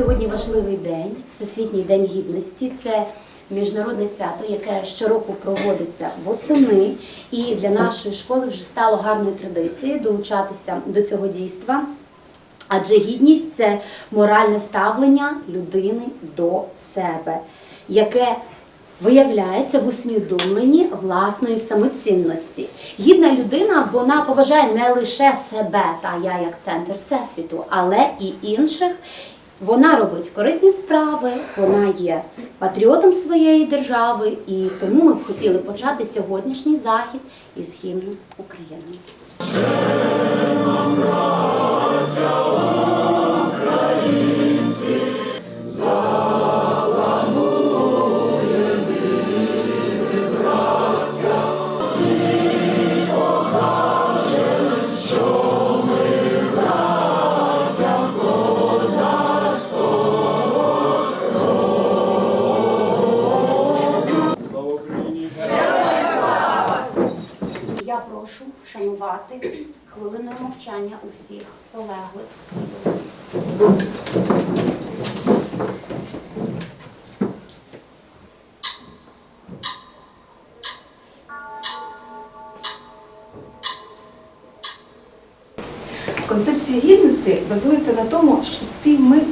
Сьогодні важливий день, Всесвітній день гідності. Це міжнародне свято, яке щороку проводиться восени. І для нашої школи вже стало гарною традицією долучатися до цього дійства. Адже гідність це моральне ставлення людини до себе, яке виявляється в усвідомленні власної самоцінності. Гідна людина вона поважає не лише себе, та я як центр всесвіту, але і інших. Вона робить корисні справи, вона є патріотом своєї держави, і тому ми б хотіли почати сьогоднішній захід із гімну України.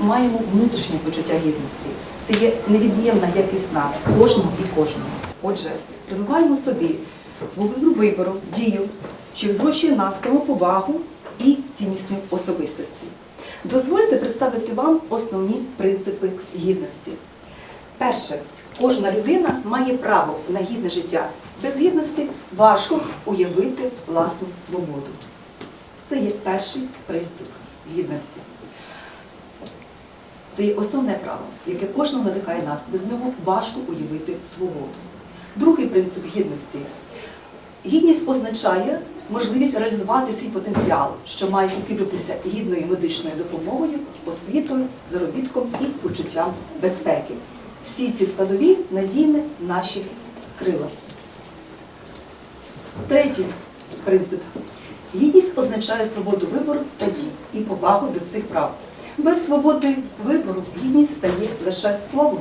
Маємо внутрішнє почуття гідності. Це є невід'ємна якість нас, кожного і кожного. Отже, розвиваємо собі свободу вибору, дію, що зрощує нас самоповагу і ціннісну особистості. Дозвольте представити вам основні принципи гідності. Перше, кожна людина має право на гідне життя. Без гідності важко уявити власну свободу. Це є перший принцип гідності. Це є основне право, яке кожного надихає нас. Без нього важко уявити свободу. Другий принцип гідності. Гідність означає можливість реалізувати свій потенціал, що має укріплюватися гідною медичною допомогою, освітою, заробітком і почуттям безпеки. Всі ці складові надійні наші крила. Третій принцип. Гідність означає свободу вибору та дій і повагу до цих прав. Без свободи вибору гідність стає лише словом.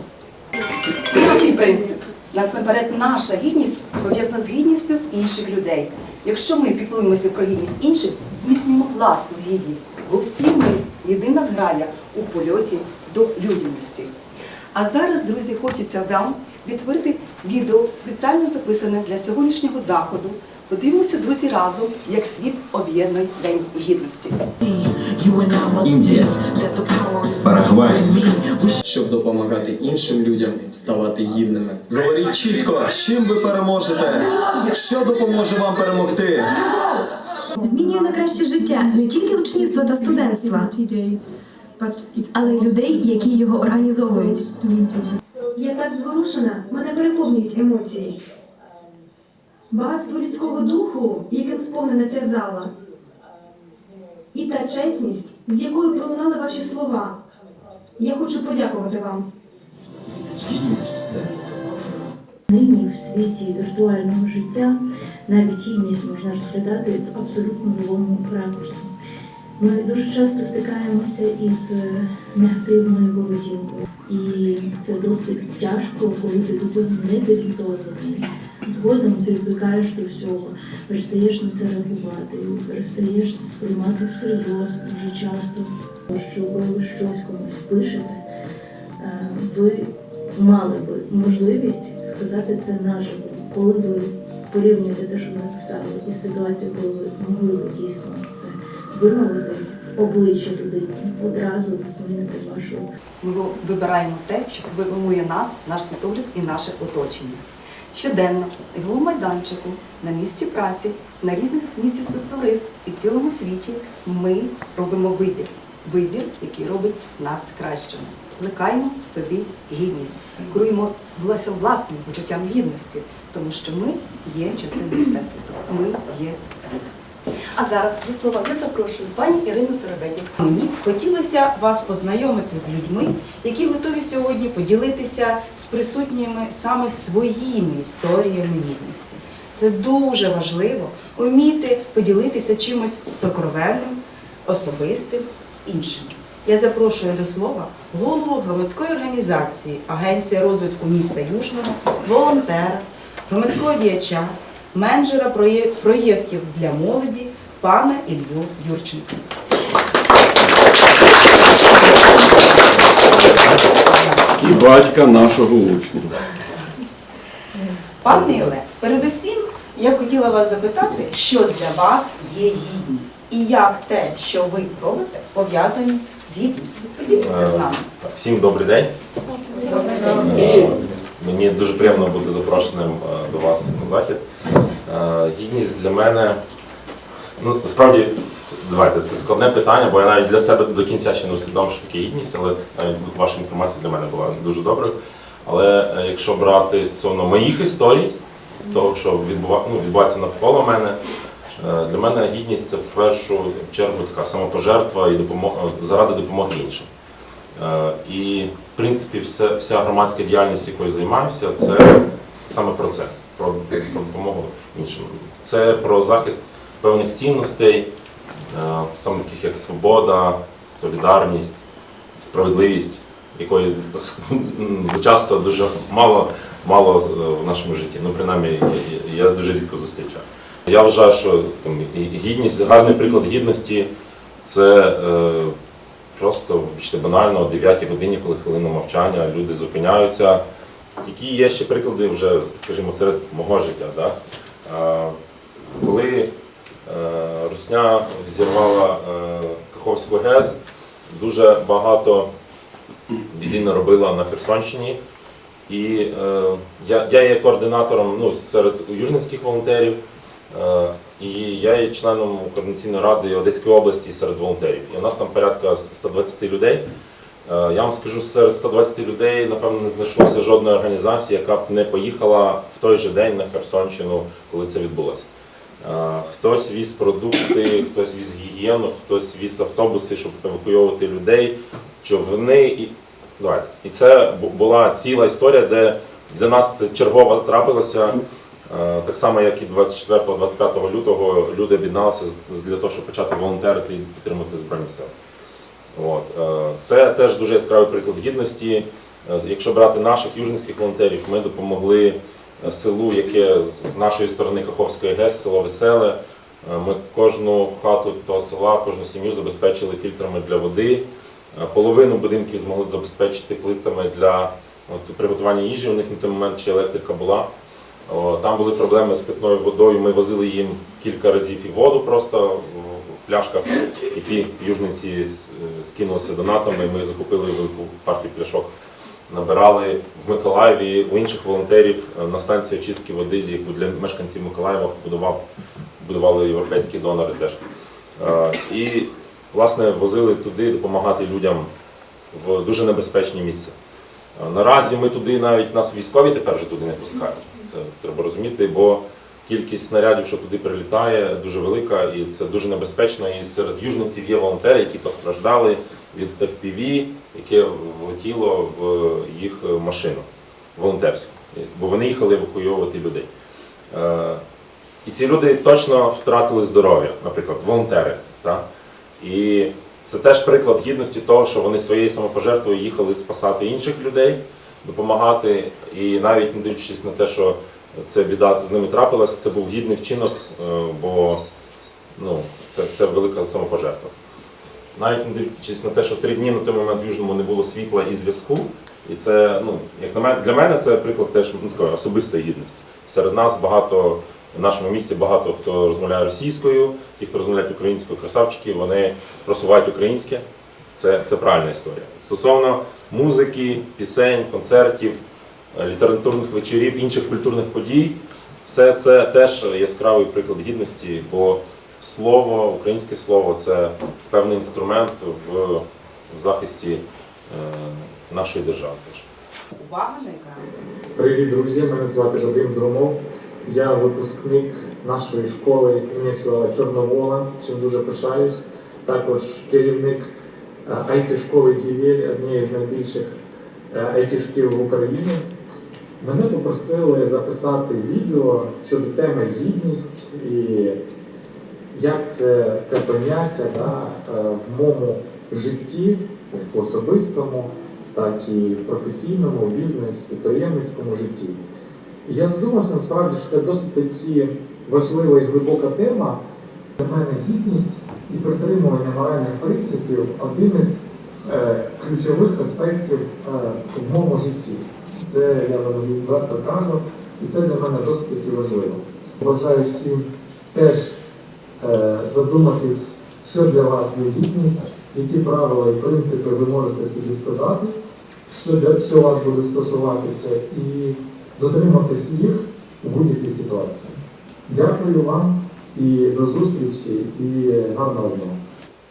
П'ятий принцип. Насамперед, наша гідність пов'язана з гідністю інших людей. Якщо ми піклуємося про гідність інших, зміцнюємо власну гідність, бо всі ми єдина зграя у польоті до людяності. А зараз, друзі, хочеться вам відтворити відео, спеціально записане для сьогоднішнього заходу. Подивимося, друзі, разом, як світ об'єднує День гідності. Індія, Парагвай, щоб допомагати іншим людям ставати гідними. Говоріть чітко, з чим ви переможете, що допоможе вам перемогти. змінює на краще життя не тільки учнівства та студентства, але й людей, які його організовують. Я так зворушена, мене переповнюють емоції. Багатство людського духу, яким сповнена ця зала, і та чесність, з якою пролунали ваші слова. Я хочу подякувати вам. Гідність це Нині в світі віртуального життя навіть гідність можна розглядати в абсолютно новому ракурсі. Ми дуже часто стикаємося із е, негативною поведінкою, і це досить тяжко, коли ти до цього не підготовлений. Згодом ти звикаєш до всього, перестаєш на це реагувати, перестаєш це сприймати всерйоз дуже часто, що ви щось комусь пишете, е, ви мали би можливість сказати це наживо, коли ви порівнюєте те, що ви написали, із ситуацією, коли ви могли дійсно це вимовити обличчя людини, одразу змінити вашу Ми вибираємо те, що формує нас, наш світогляд і наше оточення. Щоденно, ігровому майданчику, на місці праці, на різних місці співтовариств і в цілому світі ми робимо вибір. Вибір, який робить нас кращими. Плекаємо в собі гідність, керуємо власним почуттям гідності, тому що ми є частиною всесвіту, ми є світ. А зараз до слова я запрошую пані Ірину Серебедів. Мені хотілося вас познайомити з людьми, які готові сьогодні поділитися з присутніми саме своїми історіями гідності. Це дуже важливо вміти поділитися чимось сокровенним, особистим з іншими. я запрошую до слова голову громадської організації Агенція розвитку міста Южного, волонтера, громадського діяча, менеджера проєктів для молоді пана Ілью Юрченка. І батька нашого учня. Пане Іле, передусім я б хотіла вас запитати, що для вас є гідність і як те, що ви робите, пов'язані з гідністю. Поділіться з нами. Всім добрий день. Е, Мені дуже приємно бути запрошеним е, до вас на захід. Е, Гідність для мене, ну насправді, давайте, це складне питання, бо я навіть для себе до кінця ще не усвідомив, що таке гідність, але навіть ваша інформація для мене була дуже доброю. Але е, якщо брати стосовно моїх історій, того, що відбува- ну, відбувається навколо мене, е, для мене гідність це в першу чергу така самопожертва і допомога заради допомоги іншим. Е, І, в принципі, все, вся громадська діяльність, якою займаюся, це саме про це, про, про допомогу іншим. Це про захист певних цінностей, е, саме таких як свобода, солідарність, справедливість, якої м, часто дуже мало, мало е, в нашому житті. Ну, принаймні, я- дуже рідко зустрічаю. Я вважаю, що там, гідність, гарний приклад гідності це. е, Просто вибачте, банально о 9 годині, коли хвилина мовчання, люди зупиняються. Які є ще приклади вже, скажімо, серед мого життя. Да? А, коли е, Русня взірвала е, Каховську ГЕС, дуже багато біди наробила на Херсонщині. І е, я, я є координатором ну, серед южницьких волонтерів. Е, І я є членом координаційної ради Одеської області серед волонтерів. І у нас там порядка 120 людей. Е, Я вам скажу, серед 120 людей, напевно, не знайшлося жодної організації, яка б не поїхала в той же день на Херсонщину, коли це відбулося. Хтось віз продукти, хтось віз гігієну, хтось віз автобуси, щоб евакуйовувати людей, човни. І, давайте. і це була ціла історія, де для нас це чергово трапилося. Е, Так само, як і 24-25 лютого люди об'єдналися для того, щоб почати волонтерити і підтримати Збройні Сили. От. Це теж дуже яскравий приклад гідності. Е, Якщо брати наших южницьких волонтерів, ми допомогли селу, яке з- нашої сторони Каховської ГЕС, село Веселе. Е, Ми кожну хату того села, кожну сім'ю забезпечили фільтрами для води. Е, Половину будинків змогли забезпечити плитами для от, приготування їжі. У них на той момент ще електрика була. О, Там були проблеми з питною водою. Ми возили їм кілька разів і воду просто в, пляшках. І ті южниці с- скинулися донатами. Ми закупили велику партію пляшок. Набирали в Миколаєві у інших волонтерів е, на станції очистки води, яку для мешканців Миколаєва будував, будували європейські донори теж. Е, І власне возили туди допомагати людям в дуже небезпечні місця. Е, Наразі ми туди навіть нас військові тепер вже туди не пускають. Це треба розуміти, бо кількість снарядів, що туди прилітає, дуже велика, і це дуже небезпечно. І серед южниців є волонтери, які постраждали від FPV, яке влетіло в їх машину волонтерську, бо вони їхали евакуйовувати людей. Е, І ці люди точно втратили здоров'я, наприклад, волонтери. Так? І це теж приклад гідності того, що вони своєю самопожертвою їхали спасати інших людей, допомагати. І навіть не дивлячись на те, що це біда з ними трапилась, це був гідний вчинок, е, бо ну, це, це велика самопожертва. Навіть не дивлячись на те, що три дні на той момент в Южному не було світла і зв'язку. І це, ну, як на мене, для мене це приклад теж ну, такої особистої гідності. Серед нас багато, в нашому місті багато хто розмовляє російською, ті, хто розмовляють українською, красавчики, вони просувають українське. Це, це правильна історія. Стосовно музики, пісень, концертів, е, літературних вечорів, інших культурних подій, все це теж яскравий приклад гідності, бо слово, українське слово це певний інструмент в, в захисті е, нашої держави. теж. Увага на екран. Привіт, друзі! Мене звати Вадим Друмов. Я випускник нашої школи імені села Чорновола, чим дуже пишаюсь. Також керівник it школи Гівєль, однієї з найбільших it шкіл в Україні. Мене попросили записати відео щодо теми гідність і як це, це поняття да, е, в моєму житті як особистому, так і в професійному, в бізнес, підприємницькому житті. І я задумався насправді, що це досить таки важлива і глибока тема. Для мене гідність і притримування моральних принципів один із е, ключових аспектів е, в моєму житті. Це я вам відверто кажу, і це для мене досить таки важливо. Бажаю всім теж задуматись, що для вас є гідність, які правила і принципи ви можете собі сказати, що, для, що вас буде стосуватися, і дотриматись їх у будь-якій ситуації. Дякую вам і до зустрічі, і гарного дня.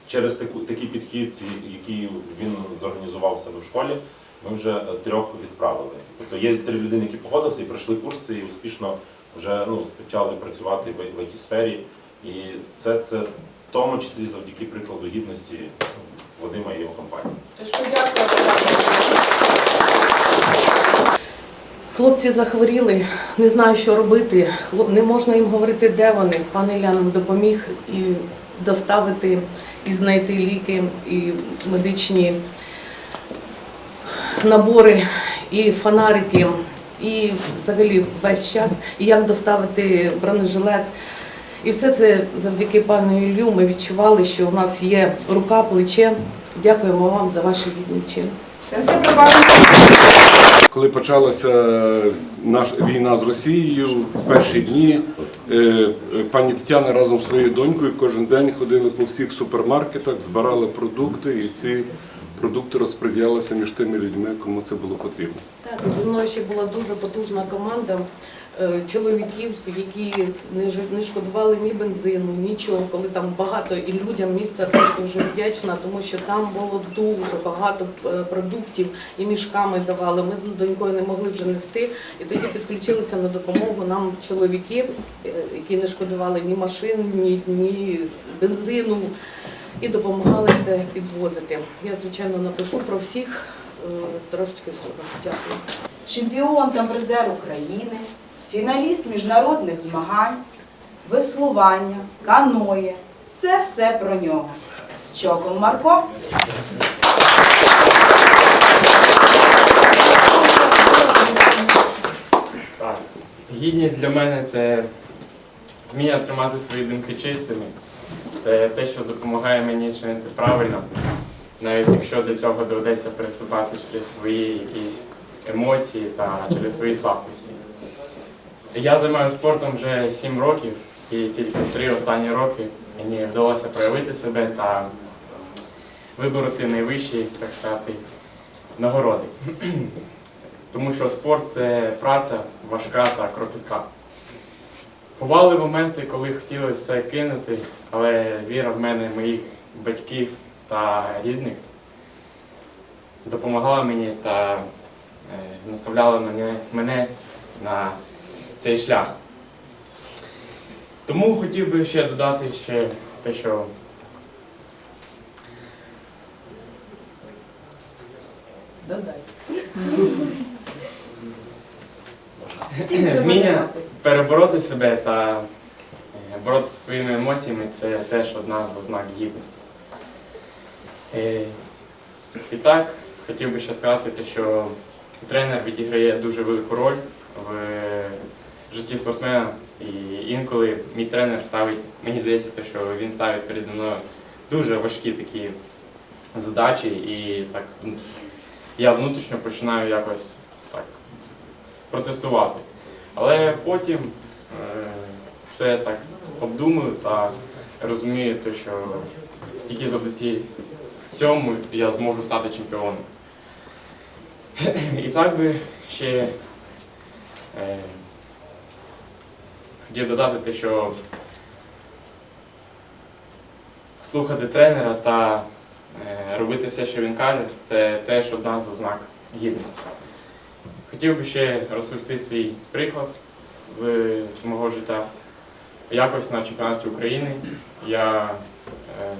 Через таку, такий підхід, який він зорганізував себе в школі, ми вже е, трьох відправили. Тобто є три людини, які погодилися і пройшли курси, і успішно вже ну, почали працювати в, в it сфері. І це, це в тому числі завдяки прикладу гідності Вадима і його компанії. Тож. Хлопці захворіли, не знаю, що робити. Не можна їм говорити, де вони. Пан Ілля нам допоміг і доставити, і знайти ліки, і медичні набори, і фонарики, і взагалі весь час, і як доставити бронежилет. І все це завдяки пану Іллю ми відчували, що у нас є рука, плече. Дякуємо вам за ваші гідні вчинки. Це все про вас. Коли почалася наша війна з Росією, в перші дні е, е, пані Тетяна разом з своєю донькою кожен день ходили по всіх супермаркетах, збирали продукти, і ці продукти розподілялися між тими людьми, кому це було потрібно. Так, зі мною ще була дуже потужна команда чоловіків, які не шкодували ні бензину, нічого, коли там багато і людям міста теж дуже вдячна, тому що там було дуже багато е, продуктів і мішками давали. Ми з донькою не могли вже нести. І тоді підключилися на допомогу нам чоловіки, е, які не шкодували ні машин, ні, ні бензину. І допомагали це підвозити. Я, звичайно, напишу про всіх е, трошечки згодом. Дякую. чемпіон та призер України, фіналіст міжнародних змагань, веслування, каноє. Це все про нього. Чокол Марко. Гідність для мене це вміння тримати свої думки чистими. Це те, що допомагає мені чинити правильно, навіть якщо до цього доведеться переступати через свої якісь емоції та через свої слабкості. Я займаюся спортом вже 7 років, і тільки три останні роки мені вдалося проявити себе та вибороти найвищі, так сказати, нагороди. Тому що спорт це праця важка та кропітка. Бували моменти, коли хотілося все кинути, але віра в мене, моїх батьків та рідних допомагала мені та е, наставляла мене, мене на цей шлях. Тому хотів би ще додати ще те, що. Вміння перебороти себе та е, боротися зі своїми емоціями це теж одна з ознак гідності. Е, І так, хотів би ще сказати, що тренер відіграє дуже велику роль в житті спортсмена. І інколи мій тренер ставить, мені здається, те, що він ставить переді мною дуже важкі такі задачі, і так я внутрішньо починаю якось так протестувати. Але потім е, все так обдумую та розумію, те, що тільки завдяки цьому я зможу стати чемпіоном. І так би ще е, хотів додати те, що слухати тренера та е, робити все, що він каже, це теж одна з ознак гідності. Хотів би ще розповісти свій приклад з мого життя. Якось на чемпіонаті України я е,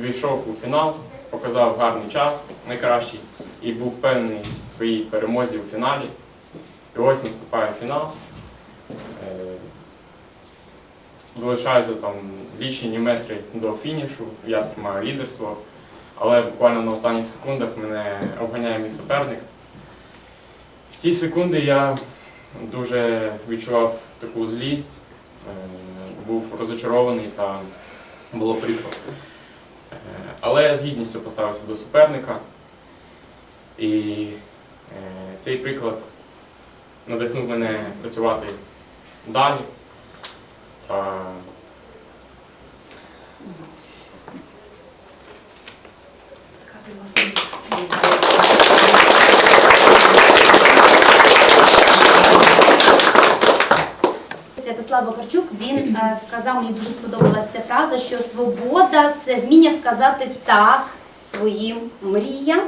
війшов у фінал, показав гарний час, найкращий, і був впевнений в своїй перемозі у фіналі. І ось наступає фінал. Залишаються там лічені метри до фінішу, я тримаю лідерство. але буквально на останніх секундах мене обганяє мій суперник. В ті секунди я дуже відчував таку злість, е, був розочарований та було прикро. Е, Але я з гідністю поставився до суперника. І е, цей приклад надихнув мене працювати далі. Та Святослав Вакарчук він е, сказав, мені дуже сподобалася ця фраза, що свобода це вміння сказати так своїм мріям,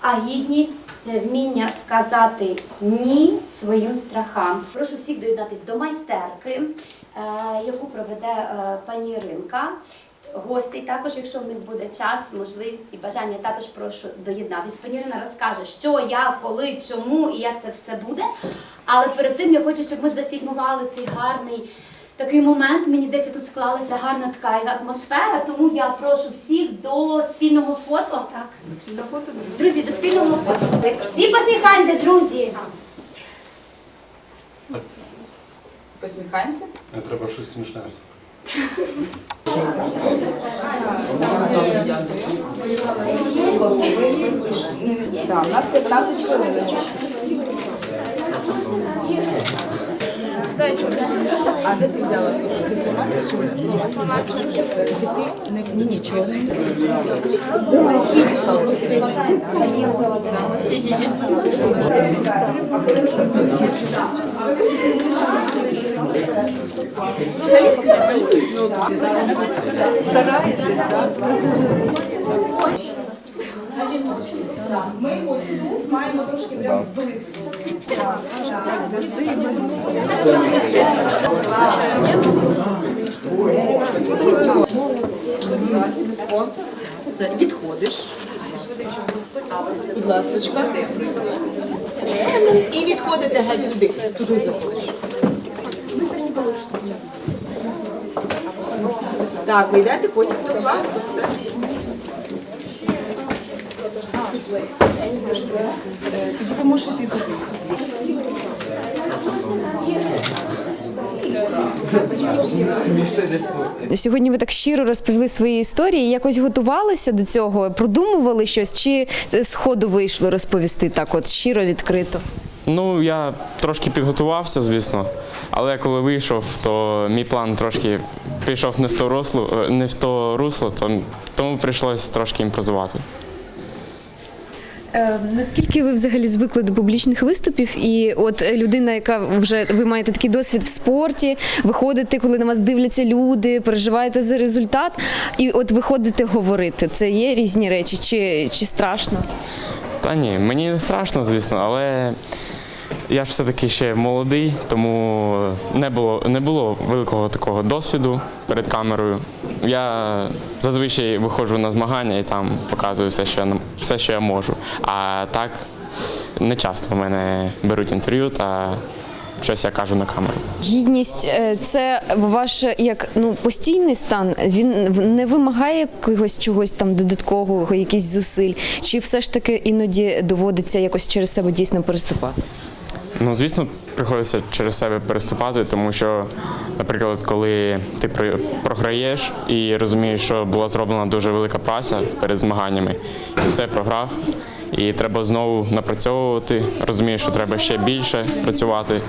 а гідність це вміння сказати ні своїм страхам. Прошу всіх доєднатись до майстерки, яку проведе е, пані Іринка. Гостей також, якщо в них буде час, можливість і бажання, також прошу доєднатись. Пані Ірина розкаже, що, як, коли, чому і як це все буде. Але перед тим я хочу, щоб ми зафільмували цей гарний такий момент. Мені здається, тут склалася гарна така атмосфера, тому я прошу всіх до спільного фото. Так, До фото, друзі, до спільного фото. Всі посміхаються, друзі. Посміхаємося. Не треба щось смішне. Так, у нас 15 хвилиночок. А де ти взяла? Це фломастер чи фломастер? Ти не ні, нічого. Ми ось тут маємо трошки прям. Все, відходиш. Будь ласочка. І відходите геть туди. Туди заходиш. Так, ви йдете, потім до вас, все. Тоді ти можеш йти туди. Сьогодні ви так щиро розповіли свої історії. Якось готувалися до цього, продумували щось, чи з ходу вийшло розповісти так, от щиро, відкрито. Ну, я трошки підготувався, звісно. Але коли вийшов, то мій план трошки пішов не в то русло, е, не в то русло, то- тому прийшлось трошки імпровізувати. Е, наскільки ви взагалі звикли до публічних виступів? І от е, людина, яка вже ви маєте такий досвід в спорті, виходите, коли на вас дивляться люди, переживаєте за результат, і от виходите говорити. Це є різні речі, чи, чи страшно? Та ні, мені не страшно, звісно, але я ж все-таки ще молодий, тому не було, не було великого такого досвіду перед камерою. Я зазвичай виходжу на змагання і там показую все, що я, все, що я можу. А так не часто в мене беруть інтерв'ю та щось я кажу на камеру. Гідність е, це ваш як ну постійний стан. Він не вимагає якогось чогось там додаткового, якісь зусиль, чи все ж таки іноді доводиться якось через себе дійсно переступати? Ну, звісно, приходиться через себе переступати, тому що, наприклад, коли ти програєш і розумієш, що була зроблена дуже велика праця перед змаганнями, і все програв, і треба знову напрацьовувати, розумієш, що треба ще більше працювати.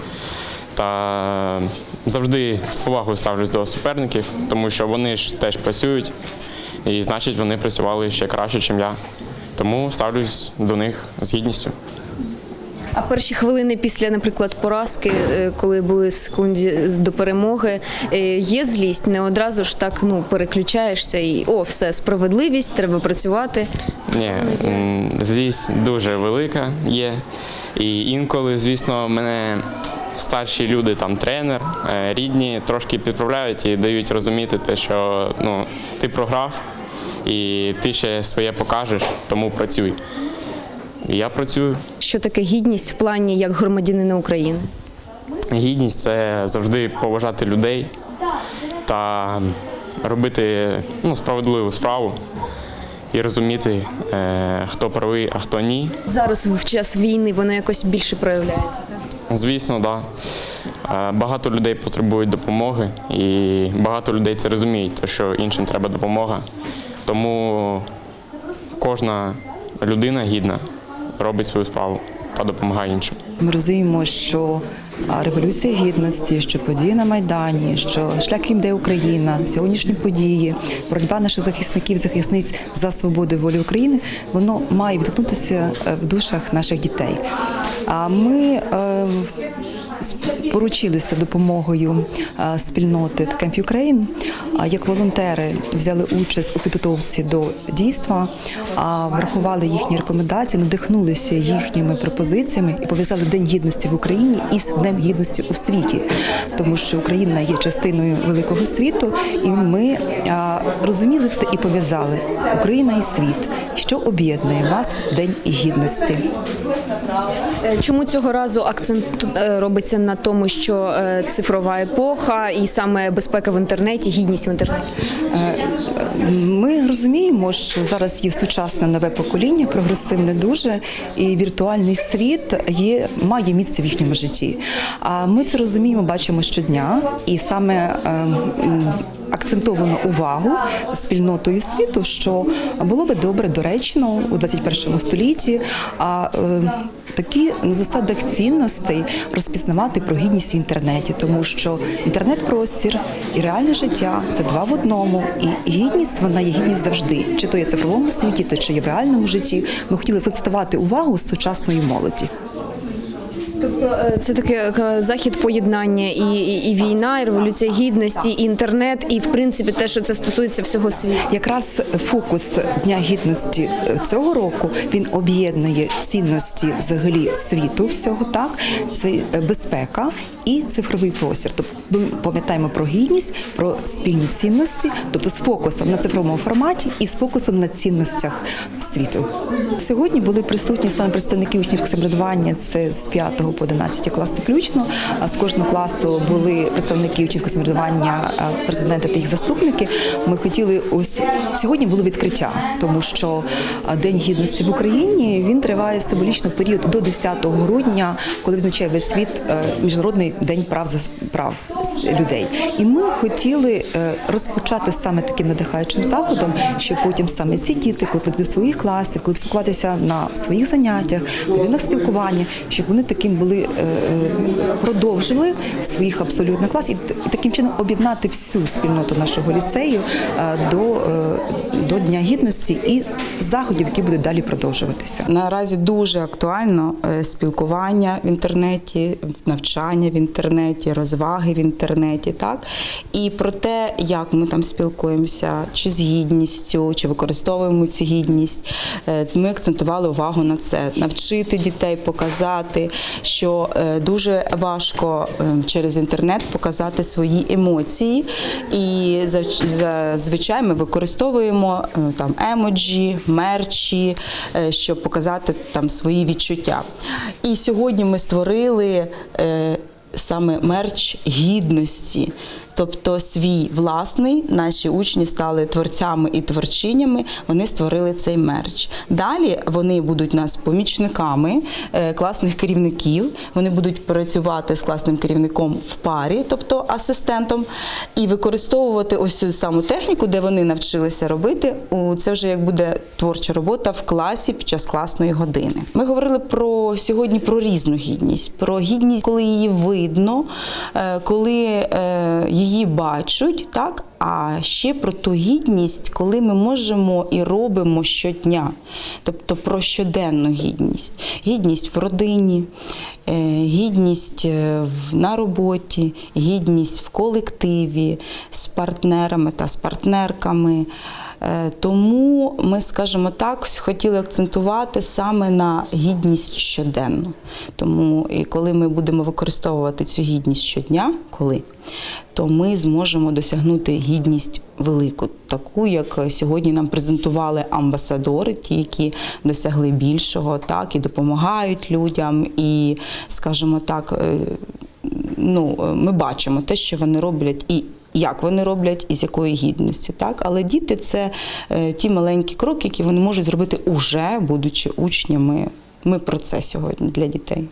Та завжди з повагою ставлюсь до суперників, тому що вони ж теж працюють, і значить вони працювали ще краще, ніж я. Тому ставлюсь до них з гідністю. А перші хвилини після, наприклад, поразки, е, коли були в секунді до перемоги, е, є злість, не одразу ж так ну переключаєшся і о, все, справедливість, треба працювати. Ні, злість дуже велика є. І інколи, звісно, мене старші люди, там тренер, е, рідні, трошки підправляють і дають розуміти те, що ну, ти програв і ти ще своє покажеш, тому працюй. Я працюю. Що таке гідність в плані як громадянина України? Гідність це завжди поважати людей та робити ну, справедливу справу і розуміти, е, хто правий, а хто ні. Зараз в час війни воно якось більше проявляється. Так? Звісно, так. Да. Багато людей потребують допомоги, і багато людей це розуміють, що іншим треба допомога. Тому кожна людина гідна робить свою справу та допомагає іншим. Ми розуміємо, що а, революція гідності, що події на майдані, що шлях яким йде Україна, сьогоднішні події, боротьба наших захисників, захисниць за свободу і волю України, воно має відгукнутися е, в душах наших дітей. А ми е, поручилися допомогою е, спільноти Camp Ukraine, як волонтери взяли участь у підготовці до дійства, врахували їхні рекомендації, надихнулися їхніми пропозиціями і пов'язали День гідності в Україні із Днем гідності у світі, тому що Україна є частиною великого світу, і ми розуміли це і пов'язали Україна і світ, що об'єднує нас День гідності. Е, Чому цього разу акцент е, робиться на тому, що е, цифрова епоха і саме безпека в інтернеті, гідність в інтернеті? Ми розуміємо, що зараз є сучасне нове покоління, прогресивне дуже, і віртуальний світ є має місце в їхньому житті. А ми це розуміємо, бачимо щодня, і саме ем, акцентовано увагу спільнотою світу, що було би добре доречно у 21 столітті. А е, такі на засадах цінностей розпізнавати про гідність в інтернеті, тому що інтернет-простір і реальне життя це два в одному, і гідність вона є гідність завжди, чи то є цифровому світі, то чи є в реальному житті. Ми хотіли зацитувати увагу сучасної молоді. Тобто е, це таке е, захід поєднання і, і, і війна, і революція гідності, і інтернет, і в принципі те, що це стосується всього світу. Якраз фокус Дня гідності е, цього року він об'єднує цінності взагалі світу всього. Так це безпека і цифровий простір. Тобто ми пам'ятаємо про гідність, про спільні цінності, тобто з фокусом на цифровому форматі і з фокусом на цінностях світу. Сьогодні були присутні саме представники учнівського самоврядування, це з 5 по 11 класи включно. З кожного класу були представники учнівського самоврядування, а, президенти та їх заступники. Ми хотіли ось сьогодні було відкриття, тому що День гідності в Україні він триває символічно період до 10 грудня, коли визначає весь світ е, міжнародний день прав за прав людей. І ми хотіли е, розпочати саме таким надихаючим заходом, щоб потім саме ці діти, коли прийдуть до своїх класів, коли спілкуватися на своїх заняттях, на рівнах спілкування, щоб вони таким були е, е, продовжили своїх абсолютно класів і таким чином об'єднати всю спільноту нашого ліцею до, до Дня гідності і заходів, які будуть далі продовжуватися. Наразі дуже актуально спілкування в інтернеті, навчання в інтернеті, розваги в інтернеті, так і про те, як ми там спілкуємося, чи з гідністю, чи використовуємо цю гідність. Е, Ми акцентували увагу на це, навчити дітей, показати, що е, дуже важко е, через інтернет показати свої емоції, і зазвичай ми використовуємо там емоджі, мерчі, щоб показати там свої відчуття. І сьогодні ми створили саме мерч гідності. Тобто свій власний, наші учні стали творцями і творчинями, вони створили цей мерч. Далі вони будуть нас помічниками е, класних керівників, вони будуть працювати з класним керівником в парі, тобто асистентом, і використовувати ось цю саму техніку, де вони навчилися робити. у- Це вже як буде творча робота в класі під час класної години. Ми говорили про сьогодні про різну гідність, про гідність, коли її видно, е, коли е, її бачать, так. А ще про ту гідність, коли ми можемо і робимо щодня, тобто про щоденну гідність, гідність в родині, е, гідність е, на роботі, гідність в колективі з партнерами та з партнерками. Е, Тому ми, скажімо так, хотіли акцентувати саме на гідність щоденну. Тому і коли ми будемо використовувати цю гідність щодня, коли то ми зможемо досягнути гідність велику, таку, як сьогодні нам презентували амбасадори, ті, які досягли більшого, так і допомагають людям, і, скажімо так, е, ну, ми бачимо те, що вони роблять і як вони роблять і з якої гідності. Так? Але діти це е, ті маленькі кроки, які вони можуть зробити уже будучи учнями. Ми про це сьогодні для дітей.